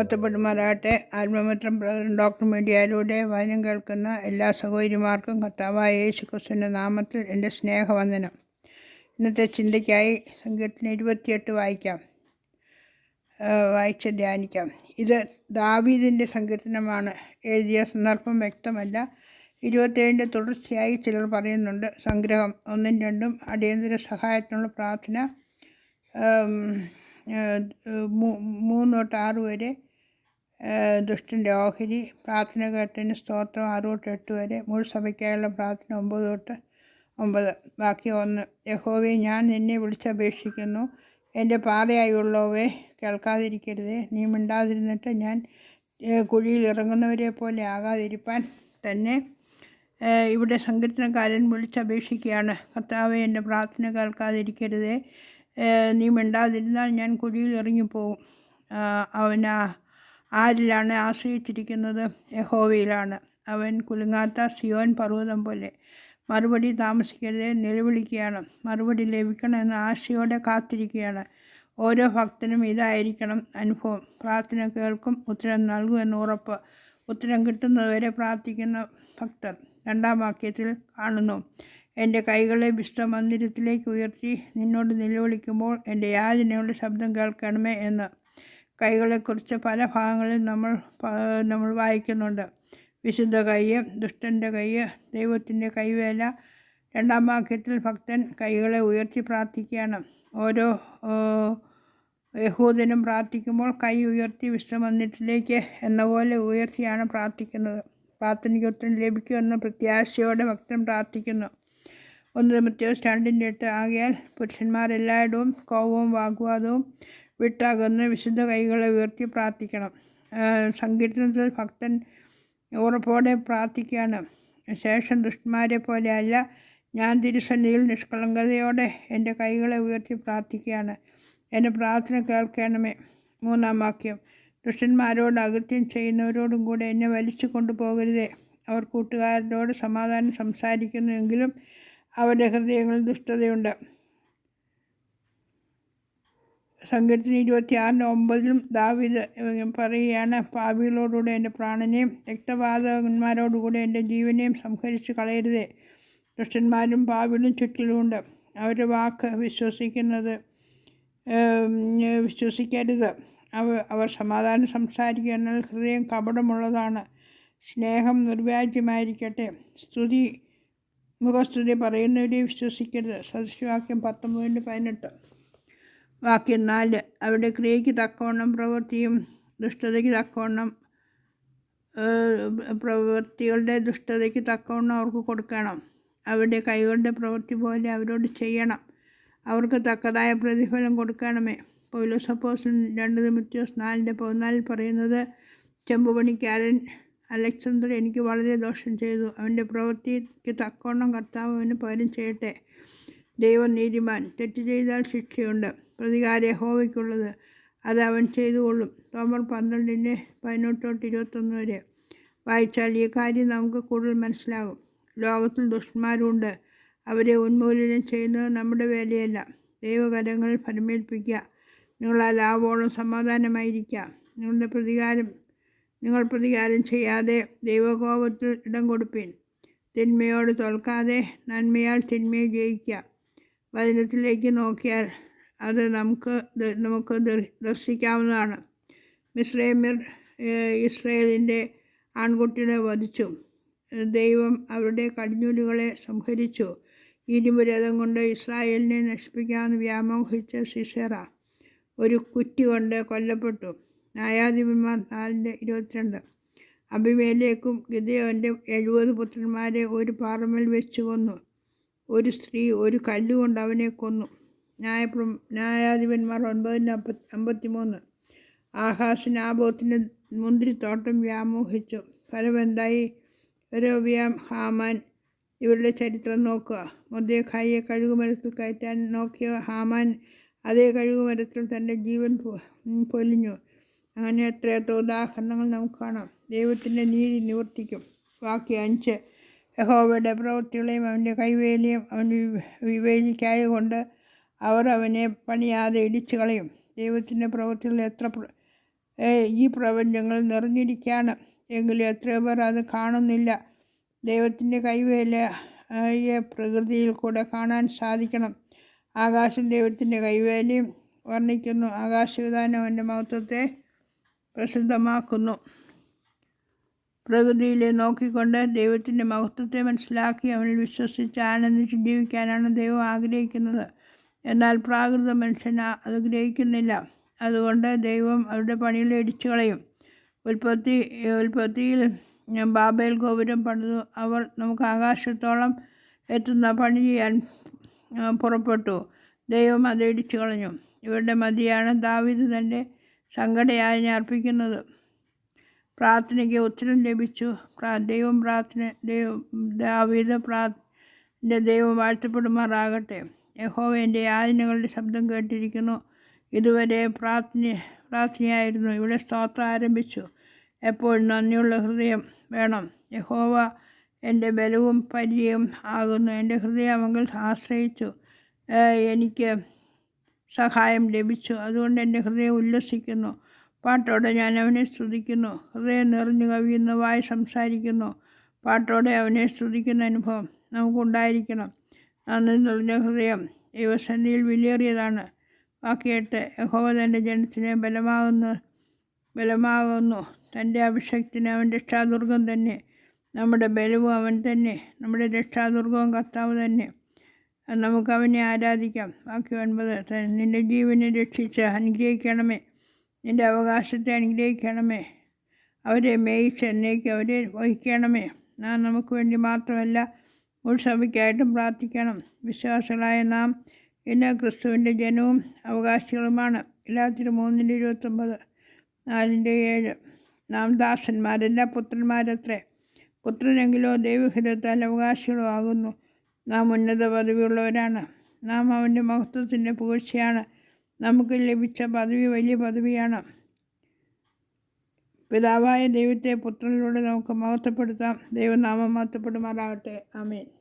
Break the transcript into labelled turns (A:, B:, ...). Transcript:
A: മഹത്വപ്പെടുമാറാകട്ടെ ആത്മമിത്രം brother doctor മീഡിയയിലൂടെ വചനം കേൾക്കുന്ന എല്ലാ സഹോദരിമാർക്കും കർത്താവായ യേശു ക്രിസ്തുവിന്റെ നാമത്തിൽ എന്റെ സ്നേഹവന്ദനം. ഇന്നത്തെ ചിന്തയ്ക്കായി സങ്കീർത്തനം ഇരുപത്തിയെട്ട് വായിക്കാം. വായിച്ച് ധ്യാനിക്കാം. ഇത് ദാവീദിന്റെ സങ്കീർത്തനമാണ്. എഴുതിയ സന്ദർഭം വ്യക്തമല്ല. ഇരുപത്തേഴിന്റെ തുടർച്ചയായി ചിലർ പറയുന്നുണ്ട് സംഗ്രഹം ഒന്നും രണ്ടും അടിയന്തര സഹായത്തിനുള്ള പ്രാർത്ഥന മൂന്ന് തൊട്ട് ആറ് വരെ ദുഷ്ടന്റെ ഓഹരി പ്രാർത്ഥന കേട്ടതിന് സ്തോത്രം ആറ് തൊട്ട് എട്ട് വരെ മുഴുസഭയ്ക്കായുള്ള പ്രാർത്ഥന ഒമ്പത് തൊട്ട് ഒമ്പത്. ബാക്കി ഒന്ന് യഹോവയെ ഞാൻ നിന്നെ വിളിച്ചപേക്ഷിക്കുന്നു. എന്റെ പാറയായുള്ളവേ കേൾക്കാതിരിക്കരുതേ. നീ മിണ്ടാതിരുന്നിട്ട് ഞാൻ കുഴിയിൽ ഇറങ്ങുന്നവരെ പോലെ ആകാതിരിപ്പാൻ തന്നെ ഇവിടെ സങ്കീർത്തനക്കാരൻ വിളിച്ചപേക്ഷിക്കുകയാണ്. കർത്താവെ എന്റെ പ്രാർത്ഥന കേൾക്കാതിരിക്കരുതേ. നീ മിണ്ടാതിരുന്നാൽ ഞാൻ കുഴിയിൽ ഇറങ്ങിപ്പോവും. അവനാ ആരിലാണ് ആശ്രയിച്ചിരിക്കുന്നത്? യഹോവയിലാണ്. അവൻ കുലുങ്ങാത്ത സിയോൻ പർവതം പോലെ മറുപടി താമസിക്കരുത് നിലവിളിക്കുകയാണ്. മറുപടി ലഭിക്കണമെന്ന് ആശയോടെ കാത്തിരിക്കുകയാണ്. ഓരോ ഭക്തനും ഇതായിരിക്കണം അനുഭവം. പ്രാർത്ഥന കേൾക്കും ഉത്തരം നൽകുമെന്ന് ഉറപ്പ്. ഉത്തരം കിട്ടുന്നതുവരെ പ്രാർത്ഥിക്കുന്ന ഭക്തർ രണ്ടാം വാക്യത്തിൽ കാണുന്നു എന്റെ കൈകളെ വിശ്വമന്ദിരത്തിലേക്ക് ഉയർത്തി നിന്നോട് നിലവിളിക്കുമ്പോൾ എന്റെ യാചനയുടെ ശബ്ദം കേൾക്കണമേ എന്ന്. കൈകളെക്കുറിച്ച് പല ഭാഗങ്ങളിൽ നമ്മൾ നമ്മൾ വായിക്കുന്നുണ്ട്. വിശുദ്ധ കൈ ദുഷ്ടന്റെ കൈ ദൈവത്തിന്റെ കൈവേല. രണ്ടാം വാക്യത്തിൽ ഭക്തൻ കൈകളെ ഉയർത്തി പ്രാർത്ഥിക്കുകയാണ്. ഓരോ യഹൂദനും പ്രാർത്ഥിക്കുമ്പോൾ കൈ ഉയർത്തി വിശ്രമന്നിട്ടിലേക്ക് എന്ന പോലെ ഉയർത്തിയാണ് പ്രാർത്ഥിക്കുന്നത്. പ്രാർത്ഥനയ്ക്ക് ഉത്തരം ലഭിക്കുമെന്ന പ്രത്യാശയോടെ ഭക്തൻ പ്രാർത്ഥിക്കുന്നു. ഒന്ന് മത്യോസ് രണ്ടിന്റെ എട്ട്. ആകയാൽ പുരുഷന്മാരെല്ലായിടവും കോപവും വാഗ്വാദവും വിട്ടകന്ന് വിശുദ്ധ കൈകളെ ഉയർത്തി പ്രാർത്ഥിക്കണം. സങ്കീർത്തനത്തിൽ ഭക്തൻ ഉറപ്പോടെ പ്രാർത്ഥിക്കുകയാണ്. ശേഷം ദുഷ്ടന്മാരെ പോലെയല്ല ഞാൻ തിരുസന്നിധിയിൽ നിഷ്കളങ്കതയോടെ എന്റെ കൈകളെ ഉയർത്തി പ്രാർത്ഥിക്കുകയാണ്. എന്റെ പ്രാർത്ഥന കേൾക്കണമേ. മൂന്നാം വാക്യം. ദുഷ്ടന്മാരോട് അകൃത്യം ചെയ്യുന്നവരോടും കൂടെ എന്നെ വലിച്ചു കൊണ്ടുപോകരുതേ. അവർ കൂട്ടുകാരനോട് സമാധാനം സംസാരിക്കുന്നുവെങ്കിലും അവരുടെ ഹൃദയങ്ങളിൽ ദുഷ്ടതയുണ്ട്. സങ്കീർത്തനം ഇരുപത്തി ആറിന് ഒമ്പതിലും ദാവിദ് പറയുകയാണ് പാപികളോടുകൂടെ എന്റെ പ്രാണനെയും രക്തപാതകന്മാരോടുകൂടെ എന്റെ ജീവനെയും സംഹരിച്ച് കളയരുതേ. ദുഷ്ടന്മാരും പാപികളും ചുറ്റിലുമുണ്ട്. അവരുടെ വാക്ക് വിശ്വസിക്കുന്നത് വിശ്വസിക്കരുത്. അവ അവർ സമാധാനം സംസാരിക്കുക എന്നാൽ ഹൃദയം കപടമുള്ളതാണ്. സ്നേഹം നിർവ്യാജ്യമായിരിക്കട്ടെ. സ്തുതി മുഖസ്തുതി പറയുന്നവരെ വിശ്വസിക്കരുത്. സദൃശവാക്യം പത്തൊമ്പതിന്റെ പതിനെട്ട്. വാക്യം നാല് അവരുടെ ക്രിയയ്ക്ക് തക്കവണ്ണം പ്രവൃത്തിയും ദുഷ്ടതയ്ക്ക് തക്കവണ്ണം പ്രവൃത്തികളുടെ ദുഷ്ടതയ്ക്ക് തക്കവണ്ണം അവർക്ക് കൊടുക്കണം. അവരുടെ കൈകളുടെ പ്രവൃത്തി പോലെ അവരോട് ചെയ്യണം. അവർക്ക് തക്കതായ പ്രതിഫലം കൊടുക്കണമേ. പൗലോസപ്പോസൻ രണ്ട് നിമിത്യോസ് നാലിന്റെ പതിനാലിൽ പറയുന്നത് ചെമ്പുപണിക്കാരൻ അലക്സാണ്ടർ എനിക്ക് വളരെ ദോഷം ചെയ്തു. അവന്റെ പ്രവൃത്തിക്ക് തക്കവണ്ണം കർത്താവ് അവന് പകരം ചെയ്യട്ടെ. ദൈവം നീതിമാൻ. തെറ്റ് ചെയ്താൽ ശിക്ഷയുണ്ട്. പ്രതികാര യഹോവയ്ക്കുള്ളത് അത് അവൻ ചെയ്തുകൊള്ളും. തോമർ പന്ത്രണ്ടിന്റെ പതിനെട്ട് തൊട്ട് ഇരുപത്തൊന്ന് വരെ വായിച്ചാൽ ഈ കാര്യം നമുക്ക് കൂടുതൽ മനസ്സിലാകും. ലോകത്തിൽ ദുഷ്ടന്മാരുണ്ട്. അവരെ ഉന്മൂലനം ചെയ്യുന്നത് നമ്മുടെ വേലയല്ല. ദൈവകരങ്ങൾ ഫലമേൽപ്പിക്കുക. നിങ്ങൾ ആ ലാഭോളം സമാധാനമായിരിക്കുക. നിങ്ങളുടെ പ്രതികാരം നിങ്ങൾ പ്രതികാരം ചെയ്യാതെ ദൈവകോപത്തിൽ ഇടം കൊടുപ്പീൻ. തിന്മയോട് തോൽക്കാതെ നന്മയാൽ തിന്മയെ ജയിക്കുക. വചനത്തിലേക്ക് നോക്കിയാൽ അത് നമുക്ക് നമുക്ക് ദർ- ദർശിക്കാവുന്നതാണ്. മിസ്രൈമ്യർ ഇസ്രയേലിന്റെ ആൺകുട്ടികളെ വധിച്ചു. ദൈവം അവരുടെ കടിഞ്ഞൂലുകളെ സംഹരിച്ചു. ഇരുമ്പുരഥം കൊണ്ട് ഇസ്രായേലിനെ നശിപ്പിക്കാമെന്ന് വ്യാമോഹിച്ച സിസേറ ഒരു കുറ്റി കൊണ്ട് കൊല്ലപ്പെട്ടു. ന്യായാധിപന്മാർ നാലിന്റെ ഇരുപത്തിരണ്ട്. അഭിമേലേക്കും ഗിദയോന്റെ എഴുപത് പുത്രന്മാരെ ഒരു പാറമേൽ വെച്ച് കൊന്നു. ഒരു സ്ത്രീ ഒരു കല്ലുകൊണ്ട് അവനെ കൊന്നു. ന്യായപ്ര ന്യായാധിപന്മാർ ഒൻപതിന്റെ അമ്പത്തി അമ്പത്തിമൂന്ന്. ആഹാസിന് ആബോത്തിന്റെ മുന്തിരിത്തോട്ടം വ്യാമോഹിച്ചു. ഫലമെന്തായി രോബിയാം ഹാമാൻ ഇവരുടെ ചരിത്രം നോക്കുക. മൊദ്ദേഖായിയെ കഴുകുമരത്തിൽ കയറ്റാൻ നോക്കിയ ഹാമാൻ അതേ കഴുകുമരത്തിൽ തന്റെ ജീവൻ പൊലിഞ്ഞു. അങ്ങനെ എത്രയെത്ര ഉദാഹരണങ്ങൾ നമുക്ക് കാണാം. ദൈവത്തിന്റെ നീതി നിവർത്തിക്കും. ബാക്കി അഞ്ച്. യഹോവയുടെ പ്രവൃത്തികളെയും അവന്റെ കൈവേലിയും അവൻ വിവേചിക്കായത് വിവേചിക്കായ കൊണ്ട് അവർ അവനെ പണിയാതെ ഇടിച്ചു കളയും ദൈവത്തിന്റെ പ്രവൃത്തികൾ എത്ര ഈ പ്രപഞ്ചങ്ങൾ നിറഞ്ഞിരിക്കുകയാണ്. എങ്കിലും എത്രയോ പേർ അത് കാണുന്നില്ല. ദൈവത്തിന്റെ കൈവേല പ്രകൃതിയിൽ കൂടെ കാണാൻ സാധിക്കണം. ആകാശം ദൈവത്തിന്റെ കൈവേലയും വർണിക്കുന്നു. ആകാശവിധാനം അവന്റെ മഹത്വത്തെ പ്രസിദ്ധമാക്കുന്നു. പ്രകൃതിയിലെ നോക്കിക്കൊണ്ട് ദൈവത്തിന്റെ മഹത്വത്തെ മനസ്സിലാക്കി അവനിൽ വിശ്വസിച്ച് ആനന്ദിച്ച് ജീവിക്കാനാണ് ദൈവം ആഗ്രഹിക്കുന്നത്. എന്നാൽ പ്രാകൃത മനുഷ്യൻ അത് ഗ്രഹിക്കുന്നില്ല. അതുകൊണ്ട് ദൈവം അവരുടെ പണികൾ ഇടിച്ചു കളയും. ഉൽപ്പത്തി ഉൽപ്പത്തിയിൽ ബാബേൽ ഗോപുരം പണിതു. അവർ നമുക്ക് ആകാശത്തോളം എത്തുന്ന പണി ചെയ്യാൻ പുറപ്പെട്ടു. ദൈവം അത് ഇടിച്ചു കളഞ്ഞു. ഇവരുടെ മതിയാണ് ദാവിദ് തന്റെ സങ്കടയായി അർപ്പിക്കുന്നത്. പ്രാർത്ഥനയ്ക്ക് ഉത്തരം ലഭിച്ചു. ദൈവം പ്രാർത്ഥന ദൈവം ദാവീത പ്രാ ദൈവം വാഴ്ത്തപ്പെടുമാറാകട്ടെ. യഹോവ എന്റെ യാതനകളുടെ ശബ്ദം കേട്ടിരിക്കുന്നു. ഇതുവരെ പ്രാർത്ഥന പ്രാർത്ഥനയായിരുന്നു. ഇവിടെ സ്തോത്രം ആരംഭിച്ചു. എപ്പോഴും നന്ദിയുള്ള ഹൃദയം വേണം. യഹോവ എന്റെ ബലവും പരിചയവും ആകുന്നു. എന്റെ ഹൃദയം അവങ്ങൾ ആശ്രയിച്ചു. എനിക്ക് സഹായം ലഭിച്ചു. അതുകൊണ്ട് എന്റെ ഹൃദയം ഉല്ലസിക്കുന്നു. പാട്ടോടെ ഞാൻ അവനെ സ്തുതിക്കുന്നു. ഹൃദയം നിറഞ്ഞു കവിയുന്ന വായി സംസാരിക്കുന്നു. പാട്ടോടെ അവനെ സ്തുതിക്കുന്ന അനുഭവം നമുക്കുണ്ടായിരിക്കണം. നന്ദി നിറഞ്ഞ ഹൃദയം ദൈവസന്ധിയിൽ വിലയേറിയതാണ്. വാക്കിയിട്ട് യഹോവ തന്റെ ജനത്തിന് ബലമാകുന്നു ബലമാകുന്നു. തന്റെ അഭിഷക്തിന് അവൻ രക്ഷാദുർഗം തന്നെ. നമ്മുടെ ബലവും അവൻ തന്നെ. നമ്മുടെ രക്ഷാദുർഗവും കർത്താവ് തന്നെ. നമുക്ക് അവനെ ആരാധിക്കാം. ബാക്കി ഒൻപത് നിന്റെ ജീവനെ രക്ഷിച്ച് അനുഗ്രഹിക്കണമേ. നിന്റെ അവകാശത്തെ അനുഗ്രഹിക്കണമേ. അവരെ മേയിച്ച് എന്നേക്ക് അവരെ വഹിക്കണമേ. നാം നമുക്ക് വേണ്ടി മാത്രമല്ല മുഴുസഭയ്ക്കായിട്ടും പ്രാർത്ഥിക്കണം. വിശ്വാസികളായ നാം ഇന്ന് ക്രിസ്തുവിന്റെ ജനവും അവകാശികളുമാണ്. എല്ലാത്തിനും മൂന്നിന്റെ ഇരുപത്തൊമ്പത് നാലിന്റെ ഏഴ്. നാം ദാസന്മാരല്ല പുത്രന്മാരത്രേ. പുത്രനെങ്കിലോ ദൈവഹിതത്താൽ അവകാശികളോ ആകുന്നു. നാം ഉന്നത പദവിയുള്ളവരാണ്. നാം അവന്റെ മഹത്വത്തിന്റെ പുകഴ്ചയാണ്. നമുക്ക് ലഭിച്ച പദവി വലിയ പദവിയാണ്. പിതാവായ ദൈവത്തെ പുത്രനിലൂടെ നമുക്ക് മഹത്വപ്പെടുത്താം. ദൈവനാമം മഹത്വപ്പെടുമാറാകട്ടെ. ആമേൻ.